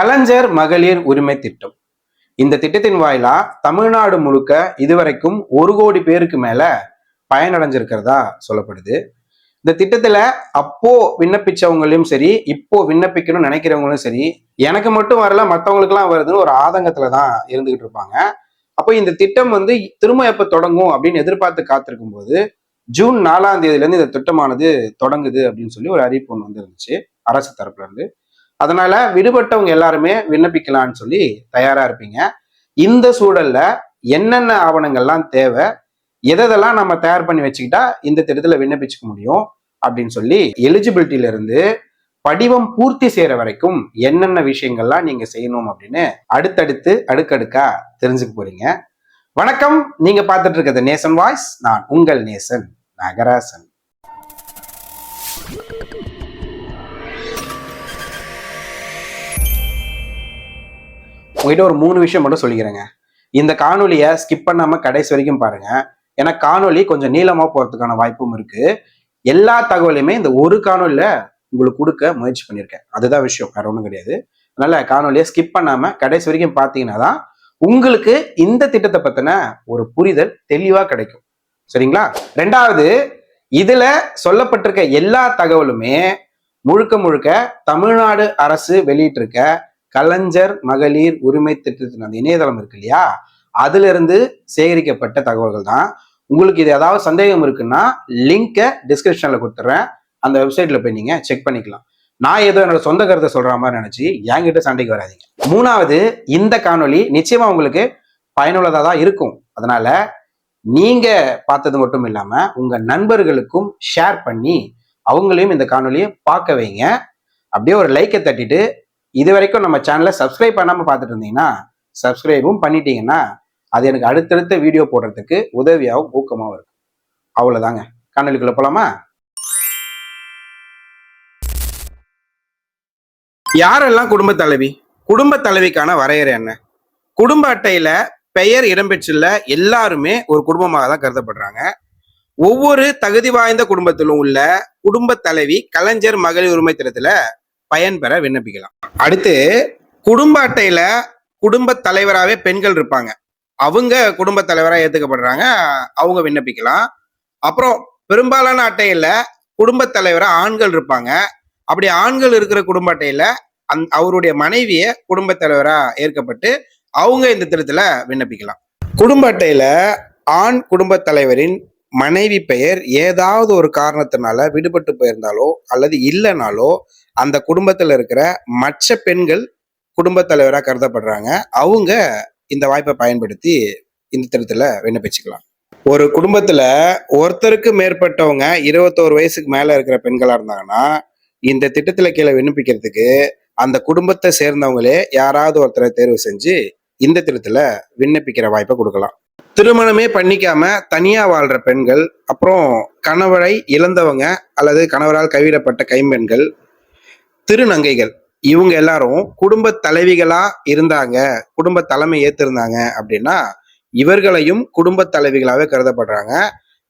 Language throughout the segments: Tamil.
கலைஞர் மகளிர் உரிமை திட்டம். இந்த திட்டத்தின் வாயிலா தமிழ்நாடு முழுக்க இதுவரைக்கும் ஒரு கோடி பேருக்கு மேல பயனடைஞ்சிருக்கிறதா சொல்லப்படுது. இந்த திட்டத்துல அப்போ விண்ணப்பிச்சவங்களையும் சரி இப்போ விண்ணப்பிக்கணும்னு நினைக்கிறவங்களும் சரி எனக்கு மட்டும் வரல மற்றவங்களுக்குலாம் வருதுன்னு ஒரு ஆதங்கத்துல தான் இருந்துகிட்டு இருப்பாங்க. அப்போ இந்த திட்டம் வந்து திரும்ப எப்ப தொடங்கும் அப்படின்னு எதிர்பார்த்து காத்திருக்கும் போது ஜூன் நாலாம் தேதியிலேருந்து இந்த திட்டமானது தொடங்குது அப்படின்னு சொல்லி ஒரு அறிவிப்பு ஒன்று வந்துருந்துச்சு. அரசு தரப்புல இருந்து. அதனால விடுபட்டவங்க எல்லாருமே விண்ணப்பிக்கலாம்னு சொல்லி தயாரா இருப்பீங்க. இந்த சூழல்ல என்னென்ன ஆவணங்கள்லாம் தேவை எதெல்லாம் நம்ம தயார் பண்ணி வச்சுக்கிட்டா இந்த திட்டத்துல விண்ணப்பிச்சுக்க முடியும் அப்படின்னு சொல்லி எலிஜிபிலிட்டியில இருந்து படிவம் பூர்த்தி செய்யற வரைக்கும் என்னென்ன விஷயங்கள்லாம் நீங்க செய்யணும் அப்படின்னு அடுத்தடுத்து அடுக்கடுக்கா தெரிஞ்சுக்க போறீங்க. வணக்கம். நீங்க பார்த்துட்டு இருக்கிறது நேசன் வாய்ஸ். நான் உங்கள் நேசன் நகராசன். உங்ககிட்ட ஒரு மூணு விஷயம் மட்டும் சொல்லிக்கிறேங்க. இந்த காணொலியை ஸ்கிப் பண்ணாமல் கடைசி வரைக்கும் பாருங்க. ஏன்னா காணொலி கொஞ்சம் நீளமாக போகிறதுக்கான வாய்ப்பும் இருக்கு. எல்லா தகவலையுமே இந்த ஒரு காணொலியில் உங்களுக்கு கொடுக்க முயற்சி பண்ணியிருக்கேன். அதுதான் விஷயம் வேற ஒன்றும் கிடையாது. அதனால காணொலியை ஸ்கிப் பண்ணாமல் கடைசி வரைக்கும் பார்த்தீங்கன்னா தான் உங்களுக்கு இந்த திட்டத்தை பத்தின ஒரு புரிதல் தெளிவா கிடைக்கும். சரிங்களா? ரெண்டாவது இதுல சொல்லப்பட்டிருக்க எல்லா தகவலுமே முழுக்க முழுக்க தமிழ்நாடு அரசு வெளியிட்டிருக்க கலைஞர் மகளிர் உரிமை திட்டத்தின் அந்த இணையதளம் இருக்கு இல்லையா? அதுல இருந்து சேகரிக்கப்பட்ட தகவல்கள் தான். உங்களுக்கு இது ஏதாவது சந்தேகம் இருக்குன்னா லிங்கை டிஸ்கிரிப்ஷன்ல கொடுத்துட்றேன் அந்த வெப்சைட்ல போய் நீங்க செக் பண்ணிக்கலாம். நான் ஏதோ என்னோட சொந்த கருத்தை சொல்ற மாதிரி நினைச்சு என்கிட்ட சண்டைக்கு வராதீங்க. மூணாவது இந்த காணொலி நிச்சயமா உங்களுக்கு பயனுள்ளதா தான் இருக்கும். அதனால நீங்க பார்த்தது மட்டும் இல்லாம உங்க நண்பர்களுக்கும் ஷேர் பண்ணி அவங்களையும் இந்த காணொலியை பார்க்க வைங்க. அப்படியே ஒரு லைக்கை தட்டிட்டு இது வரைக்கும் நம்ம சேனலை சப்ஸ்கிரைப் பண்ணாம பார்த்துட்டு இருந்தீங்கன்னா சப்ஸ்கிரைபும் பண்ணிட்டீங்கன்னா அது எனக்கு அடுத்தடுத்த வீடியோ போடுறதுக்கு உதவியாகவும் ஊக்கமாகவும் இருக்கும். அவ்வளவுதாங்க. காணொலிக்குள்ள போலாமா? யாரெல்லாம் குடும்ப தலைவி? குடும்ப தலைவிக்கான வரையறை என்ன? குடும்ப அட்டையில பெயர் இடம்பெற்றுள்ள எல்லாருமே ஒரு குடும்பமாக தான் கருதப்படுறாங்க. ஒவ்வொரு தகுதி வாய்ந்த குடும்பத்திலும் உள்ள குடும்ப தலைவி கலைஞர் மகளிர் உரிமை திட்டத்துல பயன்பெற விண்ணப்பிக்கலாம். அடுத்து குடும்ப அட்டையில குடும்ப தலைவராகவே பெண்கள் இருப்பாங்க. அவங்க குடும்ப தலைவராக ஏத்துக்கப்படுறாங்க. அவங்க விண்ணப்பிக்கலாம். அப்புறம் பெரும்பாலான அட்டையில குடும்ப தலைவராக ஆண்கள் இருப்பாங்க. அப்படி ஆண்கள் இருக்கிற குடும்ப அட்டையில அந் அவருடைய மனைவிய குடும்ப தலைவரா ஏற்கப்பட்டு அவங்க இந்த திட்டத்துல விண்ணப்பிக்கலாம். குடும்ப அட்டையில ஆண் குடும்ப தலைவரின் மனைவி பெயர் ஏதாவது ஒரு காரணத்தினால விடுபட்டு போயிருந்தாலோ அல்லது இல்லைனாலோ அந்த குடும்பத்தில் இருக்கிற மற்ற பெண்கள் குடும்ப தலைவராக கருதப்படுறாங்க. அவங்க இந்த வாய்ப்பை பயன்படுத்தி இந்த திட்டத்தில் விண்ணப்பிச்சுக்கலாம். ஒரு குடும்பத்தில் ஒருத்தருக்கு மேற்பட்டவங்க இருபத்தோரு வயசுக்கு மேலே இருக்கிற பெண்களாக இருந்தாங்கன்னா இந்த திட்டத்தில் கீழே விண்ணப்பிக்கிறதுக்கு அந்த குடும்பத்தை சேர்ந்தவங்களே யாராவது ஒருத்தரை தேர்வு செஞ்சு இந்த திட்டத்தில் விண்ணப்பிக்கிற வாய்ப்பை கொடுக்கலாம். திருமணமே பண்ணிக்காம தனியா வாழ்ற பெண்கள் அப்புறம் கணவரை இழந்தவங்க அல்லது கணவரால் கைவிடப்பட்ட கைம்பெண்கள் திருநங்கைகள். இவங்க எல்லாரும் குடும்ப தலைவிகளா இருந்தாங்க. குடும்ப தலைமை ஏத்திருந்தாங்க அப்படின்னா இவர்களையும் குடும்ப தலைவிகளாவே கருதப்படுறாங்க.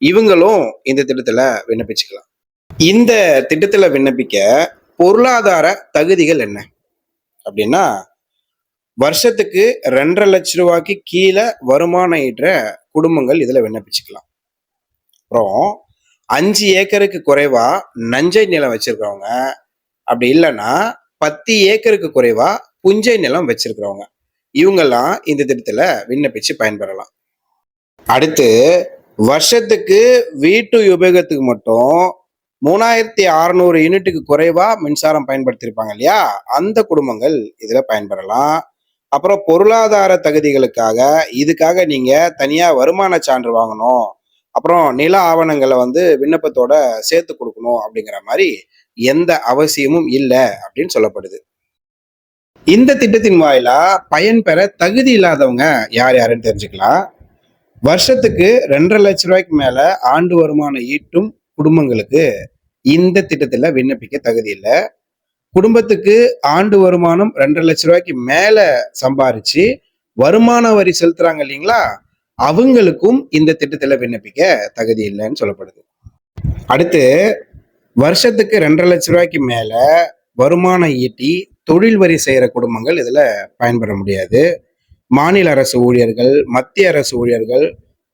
இவங்களும் இந்த திட்டத்துல விண்ணப்பிச்சுக்கலாம். இந்த திட்டத்துல விண்ணப்பிக்க பொருளாதார தகுதிகள் என்ன? அப்படின்னா வருஷத்துக்கு ரெண்டரை லட்ச ரூபாய்க்கு கீழே வருமானம் ஈட்டுற குடும்பங்கள் இதுல விண்ணப்பிச்சுக்கலாம். அப்புறம் அஞ்சு ஏக்கருக்கு குறைவா நஞ்சை நிலம் வச்சிருக்கிறவங்க அப்படி இல்லைன்னா பத்து ஏக்கருக்கு குறைவா புஞ்சை நிலம் வச்சிருக்கிறவங்க. இவங்கெல்லாம் இந்த திட்டத்துல விண்ணப்பிச்சு பயன்பெறலாம். அடுத்து வருஷத்துக்கு வீட்டு உபயோகத்துக்கு மட்டும் மூணாயிரத்தி அறநூறு யூனிட்டுக்கு குறைவா மின்சாரம் பயன்படுத்தியிருப்பாங்க இல்லையா? அந்த குடும்பங்கள் இதுல பயன்பெறலாம். அப்புறம் பொருளாதார தகுதிகளுக்காக இதுக்காக நீங்க தனியா வருமான சான்று வாங்கணும். அப்புறம் நில ஆவணங்களை வந்து விண்ணப்பத்தோட சேர்த்து கொடுக்கணும் அப்படிங்கிற மாதிரி எந்த அவசியமும் இல்லை அப்படின்னு சொல்லப்படுது. இந்த திட்டத்தின் வாயிலா பயன்பெற தகுதி இல்லாதவங்க யார் யாருன்னு தெரிஞ்சுக்கலாம். வருஷத்துக்கு ரெண்டரை லட்ச ரூபாய்க்கு மேல ஆண்டு வருமானம் ஈட்டும் குடும்பங்களுக்கு இந்த திட்டத்துல விண்ணப்பிக்க தகுதி இல்லை. குடும்பத்துக்கு ஆண்டு வருமானம் ரெண்டரை லட்ச ரூபாய்க்கு மேல சம்பாரிச்சு வருமான வரி செலுத்துறாங்க இல்லைங்களா? அவங்களுக்கும் இந்த திட்டத்தில் விண்ணப்பிக்க தகுதி இல்லைன்னு சொல்லப்படுது. அடுத்து வருஷத்துக்கு ரெண்டரை லட்ச ரூபாய்க்கு மேல வருமானம் ஈட்டி தொழில் வரி செய்கிற குடும்பங்கள் இதில் பயன்பெற முடியாது. மாநில அரசு ஊழியர்கள் மத்திய அரசு ஊழியர்கள்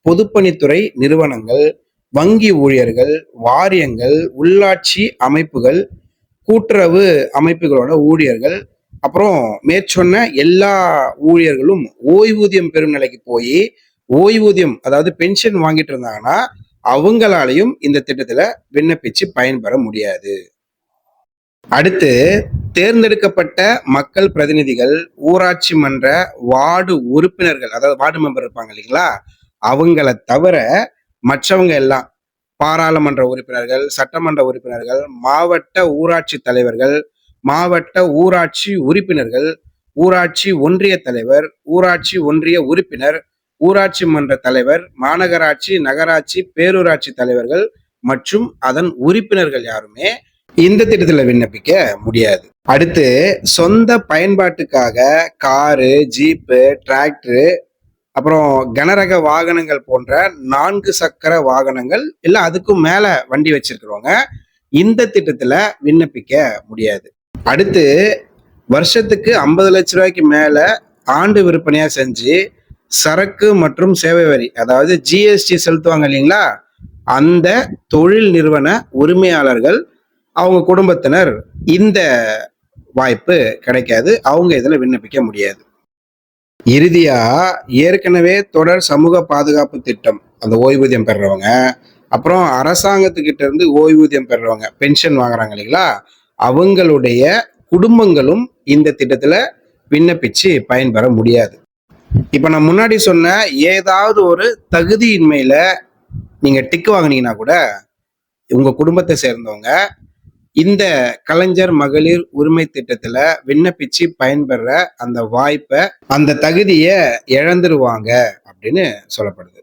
பொதுப்பணித்துறை நிறுவனங்கள் வங்கி ஊழியர்கள் வாரியங்கள் உள்ளாட்சி அமைப்புகள் கூட்டுறவு அமைப்புகளோட ஊழியர்கள் அப்புறம் மேற்சொன்ன எல்லா ஊழியர்களும் ஓய்வூதியம் பெறும் நிலைக்கு போய் ஓய்வூதியம் அதாவது பென்ஷன் வாங்கிட்டு இருந்தாங்கன்னா அவங்களாலையும் இந்த திட்டத்துல விண்ணப்பிச்சு பயன்பெற முடியாது. அடுத்து தேர்ந்தெடுக்கப்பட்ட மக்கள் பிரதிநிதிகள் ஊராட்சி மன்ற வார்டு உறுப்பினர்கள் அதாவது வார்டு மெம்பர் இருப்பாங்க இல்லைங்களா? அவங்கள தவிர மற்றவங்க எல்லாம் பாராளுமன்ற உறுப்பினர்கள் சட்டமன்ற உறுப்பினர்கள் மாவட்ட ஊராட்சி தலைவர்கள் மாவட்ட ஊராட்சி உறுப்பினர்கள் ஊராட்சி ஒன்றிய தலைவர் ஊராட்சி ஒன்றிய உறுப்பினர் ஊராட்சி மன்ற தலைவர் மாநகராட்சி நகராட்சி பேரூராட்சி தலைவர்கள் மற்றும் அதன் உறுப்பினர்கள் யாருமே இந்த திட்டத்தில் விண்ணப்பிக்க முடியாது. அடுத்து சொந்த பயன்பாட்டுக்காக காரு ஜீப்பு டிராக்டரு அப்புறம் கனரக வாகனங்கள் போன்ற நான்கு சக்கர வாகனங்கள் இல்லை அதுக்கும் மேலே வண்டி வச்சிருக்கிறவங்க இந்த திட்டத்தில் விண்ணப்பிக்க முடியாது. அடுத்து வருஷத்துக்கு ஐம்பது லட்ச ரூபாய்க்கு மேலே ஆண்டு விற்பனையாக செஞ்சு சரக்கு மற்றும் சேவை வரி அதாவது ஜிஎஸ்டி செலுத்துவாங்க இல்லைங்களா? அந்த தொழில் நிறுவன உரிமையாளர்கள் அவங்க குடும்பத்தினர் இந்த வாய்ப்பு கிடைக்காது. அவங்க இதில் விண்ணப்பிக்க முடியாது. இறுதியா ஏற்கனவே தொடர் சமூக பாதுகாப்பு திட்டம் அந்த ஓய்வூதியம் பெறுறவங்க அப்புறம் அரசாங்கத்துக்கிட்ட இருந்து ஓய்வூதியம் பெறுறவங்க பென்ஷன் வாங்குறாங்க இல்லைங்களா? அவங்களுடைய குடும்பங்களும் இந்த திட்டத்தில் விண்ணப்பிச்சு பயன்பெற முடியாது. இப்ப நான் முன்னாடி சொன்ன ஏதாவது ஒரு தகுதியின்மையில நீங்க டிக்கு வாங்குனீங்கன்னா கூட உங்க குடும்பத்தை சேர்ந்தவங்க இந்த கலைஞர் மகளிர் உரிமை திட்டத்துல விண்ணப்பிச்சு பயன்பெற அந்த வாய்ப்பை அந்த தகுதியை இழந்துருவாங்க அப்படின்னு சொல்லப்படுது.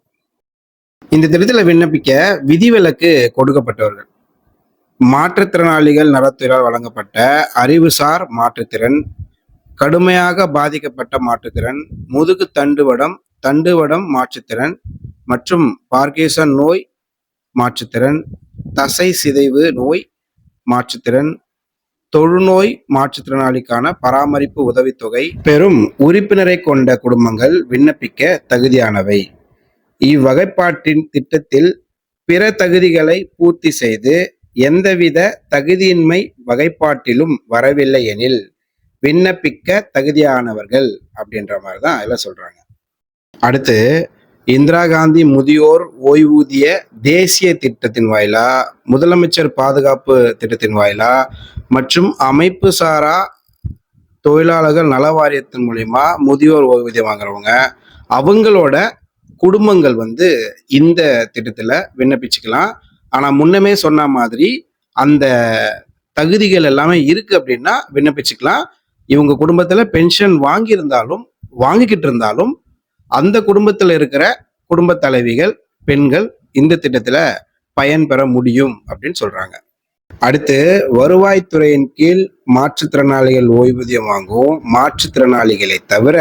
இந்த திட்டத்துல விண்ணப்பிக்க விதிவிலக்கு கொடுக்கப்பட்டவர்கள். மாற்றுத்திறனாளிகள் நலத்துறையால் வழங்கப்பட்ட அறிவுசார் மாற்றுத்திறன் கடுமையாக பாதிக்கப்பட்ட மாற்றுத்திறன் முதுகு தண்டுவடம் தண்டுவடம் மாற்றுத்திறன் மற்றும் பார்க்கேசன் நோய் மாற்றுத்திறன் தசை சிதைவு நோய் மாற்றுத்திறன் தொழுநோய் மாற்றுத்திறனாளிக்கான பராமரிப்பு உதவித்தொகை பெறும் உறுப்பினரை கொண்ட குடும்பங்கள் விண்ணப்பிக்க தகுதியானவை. இவ்வகைப்பாட்டின் திட்டத்தில் பிற தகுதிகளை பூர்த்தி செய்து எந்தவித தகுதியின்மை வகைப்பாட்டிலும் வரவில்லை எனில் விண்ணப்பிக்க தகுதியானவர்கள் அப்படின்ற மாதிரி தான் அதில் சொல்கிறாங்க அடுத்து இந்திரா காந்தி முதியோர் ஓய்வூதிய தேசிய திட்டத்தின் வாயிலா முதலமைச்சர் பாதுகாப்பு திட்டத்தின் வாயிலா மற்றும் அமைப்பு சாரா தொழிலாளர்கள் நல வாரியத்தின் முதியோர் ஓய்வூதியம் வாங்குறவங்க அவங்களோட குடும்பங்கள் வந்து இந்த திட்டத்தில் விண்ணப்பிச்சுக்கலாம். ஆனால் முன்னமே சொன்ன மாதிரி அந்த தகுதிகள் எல்லாமே இருக்கு அப்படின்னா விண்ணப்பிச்சுக்கலாம். இவங்க குடும்பத்துல பென்ஷன் வாங்கியிருந்தாலும் வாங்கிக்கிட்டு இருந்தாலும் அந்த குடும்பத்துல இருக்கிற குடும்ப தலைவிகள் பெண்கள் இந்த திட்டத்துல பயன்பெற முடியும் அப்படின்னு சொல்றாங்க. அடுத்து வருவாய்த்துறையின் கீழ் மாற்றுத்திறனாளிகள் ஓய்வூதியம் வாங்கும் மாற்றுத்திறனாளிகளை தவிர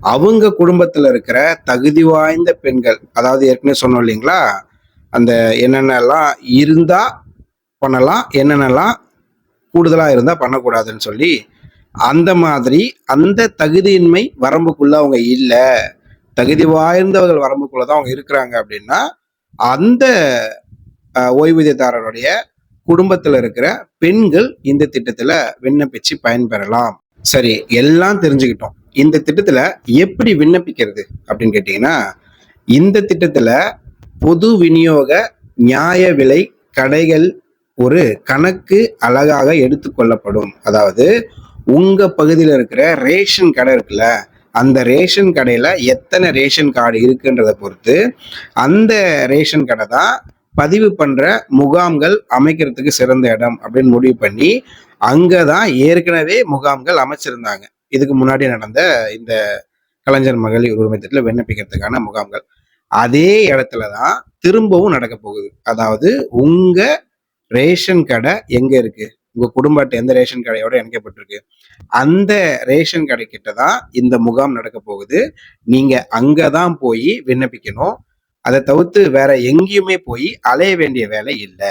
அவங்க குடும்பத்துல இருக்கிற தகுதி வாய்ந்த பெண்கள் அதாவது ஏற்கனவே சொன்னோம் இல்லைங்களா? அந்த என்னென்னலாம் இருந்தா பண்ணலாம் என்னென்னலாம் கூடுதலா இருந்தா பண்ணக்கூடாதுன்னு சொல்லி அந்த மாதிரி அந்த தகுதியின்மை வரம்புக்குள்ள அவங்க இல்லை. தகுதி வாய்ந்தவர்கள் வரம்புக்குள்ள தான் அவங்க இருக்கிறாங்க அப்படின்னா அந்த ஓய்வூதியதாரருடைய குடும்பத்தில் இருக்கிற பெண்கள் இந்த திட்டத்தில் விண்ணப்பிச்சு பயன்பெறலாம். சரி எல்லாம் தெரிஞ்சுக்கிட்டோம். இந்த திட்டத்தில் எப்படி விண்ணப்பிக்கிறது அப்படின்னு கேட்டிங்கன்னா இந்த திட்டத்துல பொது விநியோக நியாய விலை கடைகள் ஒரு கணக்கு அழகாக எடுத்துக்கொள்ளப்படும் அதாவது உங்க பகுதியில் இருக்கிற ரேஷன் கடை இருக்குல்ல அந்த ரேஷன் கடையில எத்தனை ரேஷன் கார்டு இருக்குன்றதை பொறுத்து அந்த ரேஷன் கடை தான் பதிவு பண்ற முகாம்கள் அமைக்கிறதுக்கு சிறந்த இடம் அப்படின்னு முடிவு பண்ணி அங்கதான் ஏற்கனவே முகாம்கள் அமைச்சிருந்தாங்க. இதுக்கு முன்னாடி நடந்த இந்த கலைஞர் மகளிர் உரிமை திட்டத்தில் விண்ணப்பிக்கிறதுக்கான முகாம்கள். அதே இடத்துல தான் திரும்பவும் நடக்க போகுது. அதாவது உங்க ரேஷன் கடை எங்க இருக்கு? உங்க குடும்ப அட்டை எந்த ரேஷன் கடையோட இணைக்கப்பட்டிருக்கு. அந்த ரேஷன் கடை கிட்ட தான் இந்த முகாம் நடக்க போகுது. நீங்க அங்கதான் போய் விண்ணப்பிக்கணும். அதை தவிர்த்து வேற எங்கேயுமே போய் அலைய வேண்டிய வேலை இல்லை.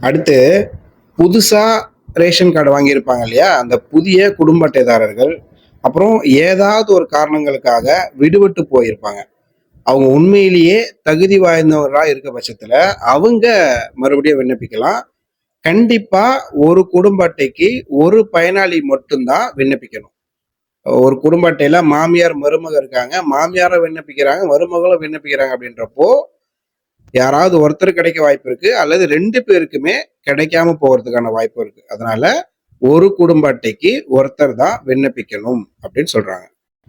அடுத்து புதுசா ரேஷன் கார்டு வாங்கியிருப்பாங்க இல்லையா? அந்த புதிய குடும்ப அட்டைதாரர்கள். அப்புறம் ஏதாவது ஒரு காரணங்களுக்காக விடுபட்டு போயிருப்பாங்க. அவங்க உண்மையிலேயே தகுதி வாய்ந்தவராக இருக்க பட்சத்தில் அவங்க மறுபடியும் விண்ணப்பிக்கலாம். கண்டிப்பா ஒரு குடும்ப அட்டைக்கு ஒரு பயனாளி மட்டும்தான் விண்ணப்பிக்கணும். ஒரு குடும்ப அட்டையில மாமியார் மருமக இருக்காங்க. மாமியாரும் விண்ணப்பிக்கிறாங்க மருமகளும் விண்ணப்பிக்கிறாங்க அப்படின்றப்போ யாராவது ஒருத்தர் கிடைக்க வாய்ப்பு இருக்கு அல்லது ரெண்டு பேருக்குமே கிடைக்காம போகிறதுக்கான வாய்ப்பு இருக்கு. அதனால ஒரு குடும்ப அட்டைக்கு ஒருத்தர் தான் விண்ணப்பிக்கணும் அப்படின்னு சொல்றாங்க.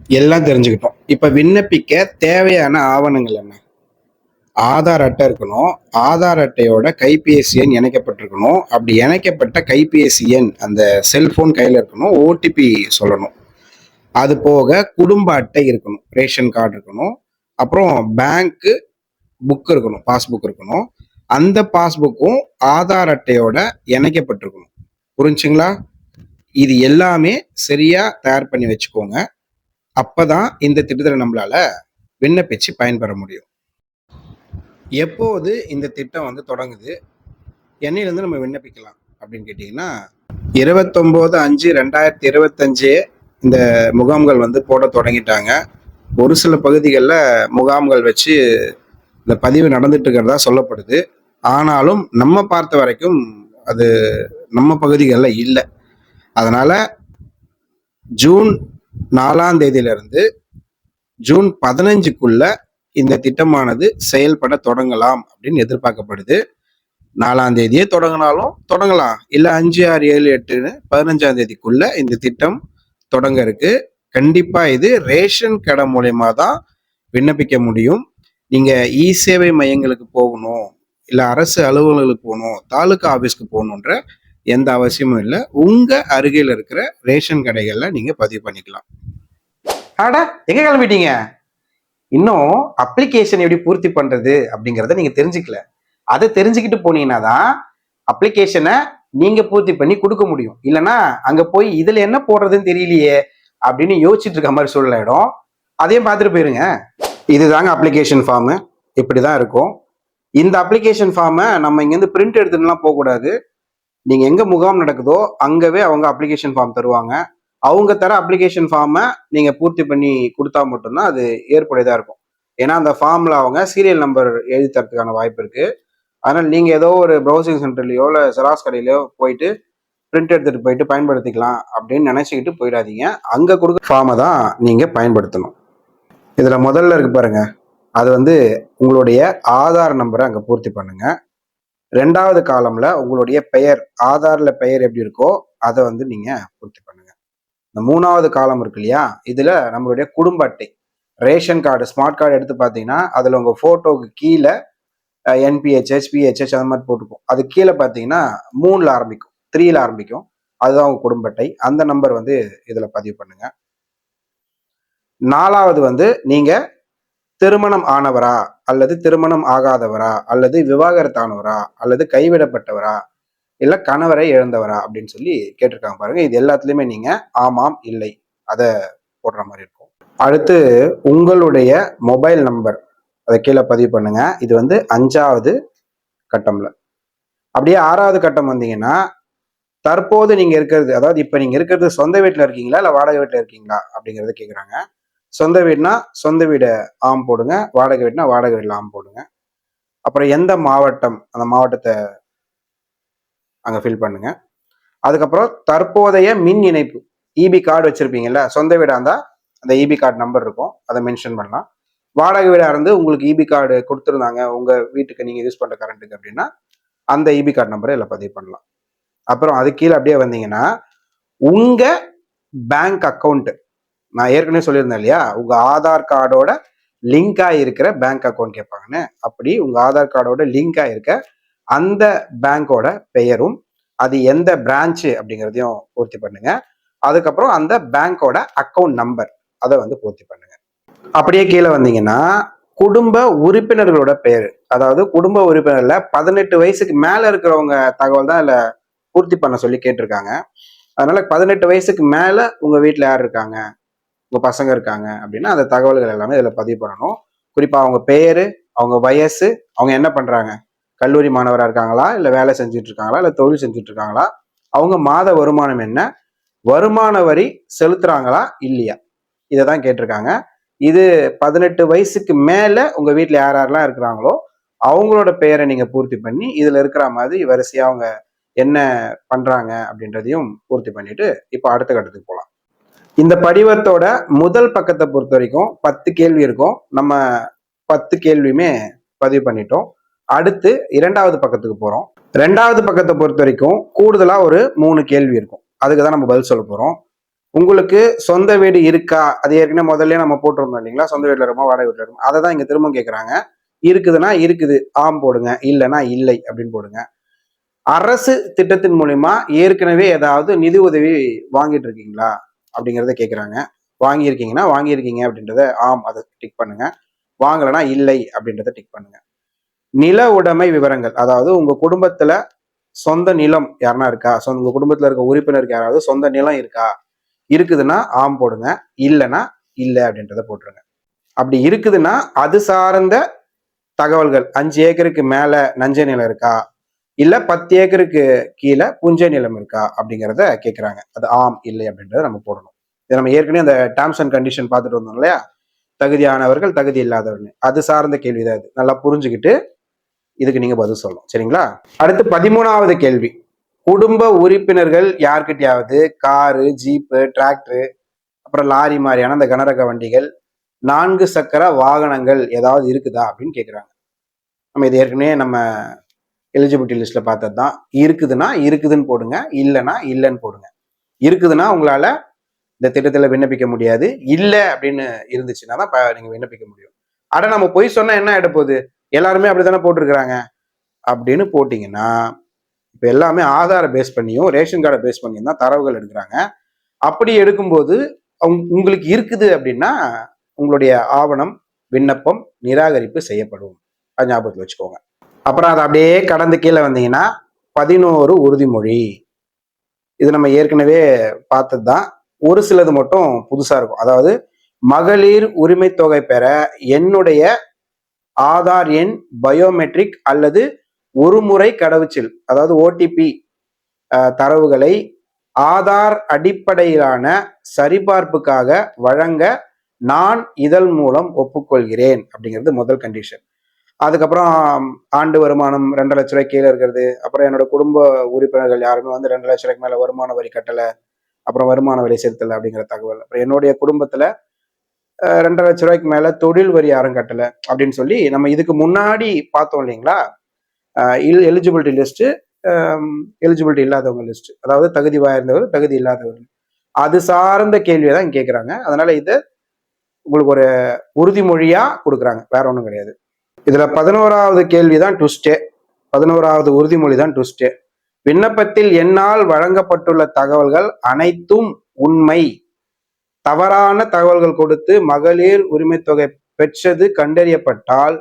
எல்லாம் தெரிஞ்சுக்கிட்டோம். இப்ப விண்ணப்பிக்க தேவையான ஆவணங்கள் என்ன? ஆதார் அட்டை இருக்கணும். ஆதார் அட்டையோட கைபேசி எண் இணைக்கப்பட்டிருக்கணும். அப்படி இணைக்கப்பட்ட கைபேசி எண் அந்த செல்போன் கையில் இருக்கணும். ஓடிபி சொல்லணும். அது போக குடும்ப அட்டை இருக்கணும். ரேஷன் கார்டு இருக்கணும். அப்புறம் பேங்க்கு புக் இருக்கணும். பாஸ்புக் இருக்கணும். அந்த பாஸ்புக்கும் ஆதார் அட்டையோட இணைக்கப்பட்டிருக்கணும். புரிஞ்சுங்களா? இது எல்லாமே சரியா தயார் பண்ணி வச்சுக்கோங்க. அப்பதான் இந்த திட்டத்தில் நம்மளால விண்ணப்பிச்சு பயன்பெற முடியும். எப்போது இந்த திட்டம் வந்து தொடங்குது? என்னையிலேருந்து நம்ம விண்ணப்பிக்கலாம் அப்படின்னு கேட்டிங்கன்னா இருபத்தொம்போது அஞ்சு ரெண்டாயிரத்தி இருபத்தஞ்சு இந்த முகாம்கள் வந்து போட தொடங்கிட்டாங்க. ஒரு சில பகுதிகளில் முகாம்கள் வச்சு இந்த பதிவு நடந்துட்டு இருக்கிறதா சொல்லப்படுது. ஆனாலும் நம்ம பார்த்த வரைக்கும் அது நம்ம பகுதிகளில் இல்லை. அதனால் ஜூன் நாலாம் தேதியிலிருந்து ஜூன் பதினஞ்சுக்குள்ள இந்த திட்டமானது செயல்பட தொடங்கலாம் அப்படின்னு எதிர்பார்க்கப்படுது. நாலாம் தேதியே தொடங்கினாலும் தொடங்கலாம். இல்லை அஞ்சு ஆறு ஏழு எட்டுன்னு பதினஞ்சாம் தேதிக்குள்ள இந்த திட்டம் தொடங்க இருக்கு. கண்டிப்பா இது ரேஷன் கடை மூலயமா தான் விண்ணப்பிக்க முடியும். நீங்க இ சேவை மையங்களுக்கு போகணும் இல்லை அரசு அலுவலர்களுக்கு போகணும் தாலுகா ஆஃபீஸ்க்கு போகணுன்ற எந்த அவசியமும் இல்லை. உங்க அருகில் இருக்கிற ரேஷன் கடைகள்ல நீங்க பதிவு பண்ணிக்கலாம். ஆடா எங்க கிளம்பிட்டீங்க? இன்னும் அப்ளிகேஷன் எப்படி பூர்த்தி பண்றது அப்படிங்கிறத நீங்க தெரிஞ்சுக்கல. அதை தெரிஞ்சுக்கிட்டு போனீங்கன்னா தான் அப்ளிகேஷனை நீங்க பூர்த்தி பண்ணி கொடுக்க முடியும். இல்லைன்னா அங்க போய் இதுல என்ன போடுறதுன்னு தெரியலையே அப்படின்னு யோசிச்சுட்டு இருக்க மாதிரி சூழல இடம் அதையும் பார்த்துட்டு போயிருங்க. இதுதாங்க அப்ளிகேஷன் ஃபார்மு இப்படிதான் இருக்கும். இந்த அப்ளிகேஷன் ஃபார்மை நம்ம இங்கேருந்து பிரிண்ட் எடுத்துட்டுலாம் போகக்கூடாது. நீங்கள் எங்கே முகாம் நடக்குதோ அங்கவே அவங்க அப்ளிகேஷன் ஃபார்ம் தருவாங்க. அவங்க தர அப்ளிகேஷன் ஃபார்மை நீங்கள் பூர்த்தி பண்ணி கொடுத்தா மட்டும்தான் அது ஏற்புடையதாக இருக்கும். ஏன்னா அந்த ஃபார்மில் அவங்க சீரியல் நம்பர் எழுதி தரதுக்கான வாய்ப்பு இருக்குது அதனால் நீங்கள் ஏதோ ஒரு ப்ரௌசிங் சென்டர்லையோ இல்லை செராஸ் கடையிலையோ போயிட்டு பிரிண்ட் எடுத்துகிட்டு போயிட்டு பயன்படுத்திக்கலாம் அப்படின்னு நினச்சிக்கிட்டு போயிடாதீங்க. அங்கே கொடுக்க ஃபார்மை தான் நீங்கள் பயன்படுத்தணும். இதில் முதல்ல இருக்கு பாருங்கள் அது வந்து உங்களுடைய ஆதார் நம்பரை அங்கே பூர்த்தி பண்ணுங்கள் ரெண்டாவது காலமில் உங்களுடைய பெயர் ஆதாரில் பெயர் எப்படி இருக்கோ அதை வந்து நீங்கள் பூர்த்தி பண்ணுங்கள் இந்த மூணாவது காலம் இருக்கு இல்லையா? இதுல நம்மளுடைய குடும்ப அட்டை. ரேஷன் கார்டு ஸ்மார்ட் கார்டு எடுத்து பார்த்தீங்கன்னா அதில் உங்கள் ஃபோட்டோவுக்கு கீழே என்பிஹெச்எஸ் பிஹெச்ஹெச் அந்த மாதிரி போட்டுக்கும். அது கீழே பார்த்தீங்கன்னா மூணில் ஆரம்பிக்கும். த்ரீல ஆரம்பிக்கும். அதுதான் உங்கள் குடும்ப அட்டை. அந்த நம்பர் வந்து இதில் பதிவு பண்ணுங்க. நாலாவது வந்து நீங்கள் திருமணம் ஆனவரா? அல்லது திருமணம் ஆகாதவரா? அல்லது விவாகரத்தானவரா? அல்லது கைவிடப்பட்டவரா? இல்ல கணவரை இழந்தவரா அப்படின்னு சொல்லி கேட்டிருக்காங்க பாருங்க. இது எல்லாத்துலயுமே நீங்க ஆமாம் இல்லை அதை போடுற மாதிரி இருக்கும். அடுத்து உங்களுடைய மொபைல் நம்பர் அதை கீழே பதிவு பண்ணுங்க. இது வந்து அஞ்சாவது கட்டம்ல. அப்படியே ஆறாவது கட்டம் வந்தீங்கன்னா தற்போது நீங்க இருக்கிறது அதாவது இப்ப நீங்க இருக்கிறது சொந்த வீட்டுல இருக்கீங்களா இல்ல வாடகை வீட்டுல இருக்கீங்களா அப்படிங்கறத கேக்குறாங்க. சொந்த வீடுனா சொந்த வீடு ஆம் போடுங்க வாடகை வீடுனா வாடகை வீடுல ஆம் போடுங்க. அப்புறம் எந்த மாவட்டம் அந்த மாவட்டத்தை அங்கே ஃபில் பண்ணுங்க. அதுக்கப்புறம் தற்போதைய மின் இணைப்பு இபி கார்டு வச்சுருப்பீங்கல்ல சொந்த வீடாக இருந்தால் அந்த இபி கார்டு நம்பர் இருக்கும். அதை மென்ஷன் பண்ணலாம். வாடகை வீடாக இருந்து உங்களுக்கு இபி கார்டு கொடுத்துருந்தாங்க உங்கள் வீட்டுக்கு நீங்கள் யூஸ் பண்ணுற கரண்ட்டுக்கு அப்படின்னா அந்த இபி கார்டு நம்பரை இதில் பதிவு பண்ணலாம். அப்புறம் அது கீழே அப்படியே வந்தீங்கன்னா உங்கள் பேங்க் அக்கௌண்ட்டு நான் ஏற்கனவே சொல்லியிருந்தேன் இல்லையா உங்கள் ஆதார் கார்டோட லிங்க் இருக்கிற பேங்க் அக்கௌண்ட் கேட்பாங்கன்னு. அப்படி உங்கள் ஆதார் கார்டோட லிங்க் இருக்க அந்த பேங்கோட பெயரும் அது எந்த பிரான்ச்சு அப்படிங்கிறதையும் பூர்த்தி பண்ணுங்க. அதுக்கப்புறம் அந்த பேங்கோட அக்கௌண்ட் நம்பர் அதை வந்து பூர்த்தி பண்ணுங்க. அப்படியே கீழே வந்தீங்கன்னா குடும்ப உறுப்பினர்களோட பெயர் அதாவது குடும்ப உறுப்பினர்ல பதினெட்டு வயசுக்கு மேல இருக்கிறவங்க தகவல் தான் இதுல பூர்த்தி பண்ண சொல்லி கேட்டிருக்காங்க. அதனால பதினெட்டு வயசுக்கு மேல உங்க வீட்டுல யார் இருக்காங்க? உங்க பசங்க இருக்காங்க அப்படின்னா அந்த தகவல்கள் எல்லாமே இதுல பதிவு பண்ணணும். குறிப்பா அவங்க பேரு அவங்க வயசு அவங்க என்ன பண்றாங்க? கல்லூரி மாணவராக இருக்காங்களா? இல்லை வேலை செஞ்சுட்டு இருக்காங்களா? இல்லை தொழில் செஞ்சுட்டு இருக்காங்களா? அவங்க மாத வருமானம் என்ன? வருமான வரி செலுத்துறாங்களா? இல்லையா? இதை தான் கேட்டிருக்காங்க. இது பதினெட்டு வயசுக்கு மேலே உங்கள் வீட்டில் யார் யாரெல்லாம் இருக்கிறாங்களோ அவங்களோட பெயரை நீங்கள் பூர்த்தி பண்ணி இதில் இருக்கிற மாதிரி வரிசையாக அவங்க என்ன பண்ணுறாங்க அப்படின்றதையும் பூர்த்தி பண்ணிட்டு இப்போ அடுத்த கட்டத்துக்கு போகலாம் இந்த படிவத்தோட முதல் பக்கத்தை பொறுத்த வரைக்கும் பத்து கேள்வி இருக்கும். நம்ம பத்து கேள்வியுமே பதிவு பண்ணிட்டோம். அடுத்து இரண்டாவது பக்கத்துக்கு போறோம். ரெண்டாவது பக்கத்தை பொறுத்த வரைக்கும் கூடுதலா ஒரு மூணு கேள்வி இருக்கும். அதுக்கு தான் நம்ம பதில் சொல்ல போறோம். உங்களுக்கு சொந்த வீடு இருக்கா? அது ஏற்கனவே முதல்ல நம்ம போட்டிருந்தோம் இல்லைங்களா? சொந்த வீட்டில் இருக்கோமா வாடகை வீட்டில் இருக்கோம்? அதை தான் இங்க திரும்ப கேட்குறாங்க இருக்குதுன்னா இருக்குது. ஆம் போடுங்க. இல்லைன்னா இல்லை அப்படின்னு போடுங்க. அரசு திட்டத்தின் மூலிமா ஏற்கனவே ஏதாவது நிதி உதவி வாங்கிட்டு இருக்கீங்களா? அப்படிங்கிறத கேட்குறாங்க வாங்கியிருக்கீங்கன்னா வாங்கியிருக்கீங்க அப்படின்றத ஆம் அதை டிக் பண்ணுங்க. வாங்கலைன்னா இல்லை அப்படின்றத டிக் பண்ணுங்க. நில உடைமை விவரங்கள். அதாவது உங்க குடும்பத்துல சொந்த நிலம் யாருனா இருக்கா? சொந்த உங்க குடும்பத்துல இருக்க உறுப்பினருக்கு யாராவது சொந்த நிலம் இருக்கா? இருக்குதுன்னா ஆம் போடுங்க. இல்லைன்னா இல்லை அப்படின்றத போட்டுருங்க. அப்படி இருக்குதுன்னா அது சார்ந்த தகவல்கள். அஞ்சு ஏக்கருக்கு மேல நஞ்சை நிலம் இருக்கா? இல்ல பத்து ஏக்கருக்கு கீழே புஞ்சை நிலம் இருக்கா? அப்படிங்கிறத கேட்குறாங்க அது ஆம் இல்லை அப்படின்றத நம்ம போடணும். இதை நம்ம ஏற்கனவே அந்த டேர்ம்ஸ் அண்ட் கண்டிஷன் பார்த்துட்டு வந்தோம் இல்லையா? தகுதியானவர்கள் தகுதி இல்லாதவர்கள். அது சார்ந்த கேள்வி தான் இது. நல்லா புரிஞ்சுக்கிட்டு இதுக்கு நீங்க பதில் சொல்லணும். சரிங்களா? அடுத்து பதிமூணாவது கேள்வி. குடும்ப உறுப்பினர்கள் யார்கிட்டயாவது காரு ஜீப்பு டிராக்டர் அப்புறம் லாரி மாதிரியான அந்த கனரக வண்டிகள் நான்கு சக்கர வாகனங்கள் ஏதாவது இருக்குதா அப்படின்னு கேட்குறாங்க நம்ம இது ஏற்கனவே நம்ம எலிஜிபிலிட்டி லிஸ்ட்டில் பார்த்தது தான் இருக்குதுன்னா இருக்குதுன்னு போடுங்க இல்லைன்னா இல்லைன்னு போடுங்க. இருக்குதுன்னா உங்களால் இந்த திட்டத்தில் விண்ணப்பிக்க முடியாது. இல்லை அப்படின்னு இருந்துச்சுன்னா தான் நீங்கள் விண்ணப்பிக்க முடியும். அட நம்ம பொய் சொன்னால் என்ன ஆகிட போகுது எல்லாருமே அப்படித்தானே போட்டிருக்கிறாங்க? அப்படின்னு போட்டிங்கன்னா இப்போ எல்லாமே ஆதாரை பேஸ் பண்ணியும் ரேஷன் கார்டை பேஸ் பண்ணியும் தான் தரவுகள் எடுக்கிறாங்க. அப்படி எடுக்கும்போது உங்- உங்களுக்கு இருக்குது அப்படின்னா உங்களுடைய ஆவணம் விண்ணப்பம் நிராகரிப்பு செய்யப்படும். அது ஞாபகத்தில் வச்சுக்கோங்க. அப்புறம் அதை அப்படியே கடந்து கீழே வந்தீங்கன்னா பதினோரு உறுதிமொழி. இது நம்ம ஏற்கனவே பார்த்தது தான் ஒரு சிலது மட்டும் புதுசாக இருக்கும். அதாவது மகளிர் உரிமை தொகை பெற என்னுடைய ஆதார் எண் பயோமெட்ரிக் அல்லது ஒரு முறை கடவுச்சொல் அதாவது ஓடிபி தரவுகளை ஆதார் அடிப்படையிலான சரிபார்ப்புக்காக வழங்க நான் இதழ் மூலம் ஒப்புக்கொள்கிறேன் அப்படிங்கிறது முதல் கண்டிஷன் அதுக்கப்புறம் ஆண்டு வருமானம் ரெண்டு லட்ச ரூபாய் கீழே இருக்கிறது. அப்புறம் என்னோட குடும்ப உறுப்பினர்கள் யாருமே வந்து ரெண்டு லட்ச ரூபாய்க்கு மேலே வருமான வரி கட்டலை. அப்புறம் வருமான வரி செலுத்தலை அப்படிங்கிற தகவல். அப்புறம் என்னுடைய குடும்பத்தில் ரெண்டரை லட்ச ரூபாய்க்கு மேல தொழில் வரி யாரும் கட்டலை அப்படின்னு சொல்லி நம்ம இதுக்கு முன்னாடி பார்த்தோம் இல்லைங்களா? எலிஜிபிலிட்டி லிஸ்ட்டு எலிஜிபிலிட்டி இல்லாதவங்க லிஸ்ட் அதாவது தகுதி வாய்ந்தவர் தகுதி இல்லாதவர். அது சார்ந்த கேள்வியை தான் கேட்குறாங்க அதனால இது உங்களுக்கு ஒரு உறுதிமொழியா கொடுக்குறாங்க. வேற ஒன்றும் கிடையாது. இதில் பதினோராவது கேள்வி தான் ட்விஸ்டே பதினோராவது உறுதிமொழி தான் ட்விஸ்டே விண்ணப்பத்தில் என்னால் வழங்கப்பட்டுள்ள தகவல்கள் அனைத்தும் உண்மை. தவறான தகவல்கள் கொடுத்து மகளிர் உரிமை தொகை பெற்றது கண்டறியப்பட்டால்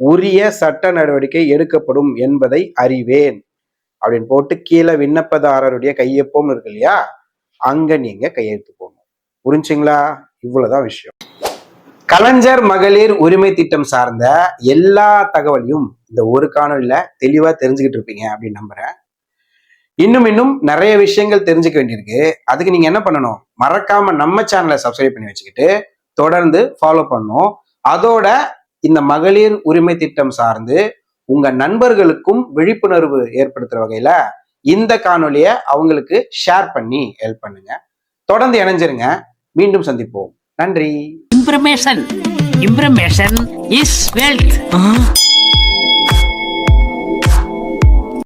உரிய சட்ட நடவடிக்கை எடுக்கப்படும் என்பதை அறிவேன். அப்படின்னு போட்டு கீழே விண்ணப்பதாரருடைய கையொப்பம் இருக்கு இல்லையா? அங்க நீங்க கையெழுத்து போடணும் புரிஞ்சுங்களா? இவ்வளவுதான் விஷயம். கலைஞர் மகளிர் உரிமை திட்டம் சார்ந்த எல்லா தகவலையும் இந்த ஒரு காணொலியில தெளிவா தெரிஞ்சுக்கிட்டு இருப்பீங்க அப்படின்னு நம்புறேன். இன்னும் இன்னும் நிறைய விஷயங்கள் தெரிஞ்சுக்க வேண்டியிருக்கு. அதுக்கு நீங்க என்ன பண்ணணும்? மறக்காம நம்ம சேனலை சப்ஸ்கிரைப் பண்ணி வச்சுக்கிட்டு தொடர்ந்து ஃபாலோ பண்ணணும் அதோட இந்த மகளிர் உரிமை திட்டம் சார்ந்து உங்க நண்பர்களுக்கும் விழிப்புணர்வு ஏற்படுத்துற வகையில இந்த காணொலியை அவங்களுக்கு ஷேர் பண்ணி ஹெல்ப் பண்ணுங்க. தொடர்ந்து இணைஞ்சிருங்க. மீண்டும் சந்திப்போம். நன்றி. Information. Information is wealth.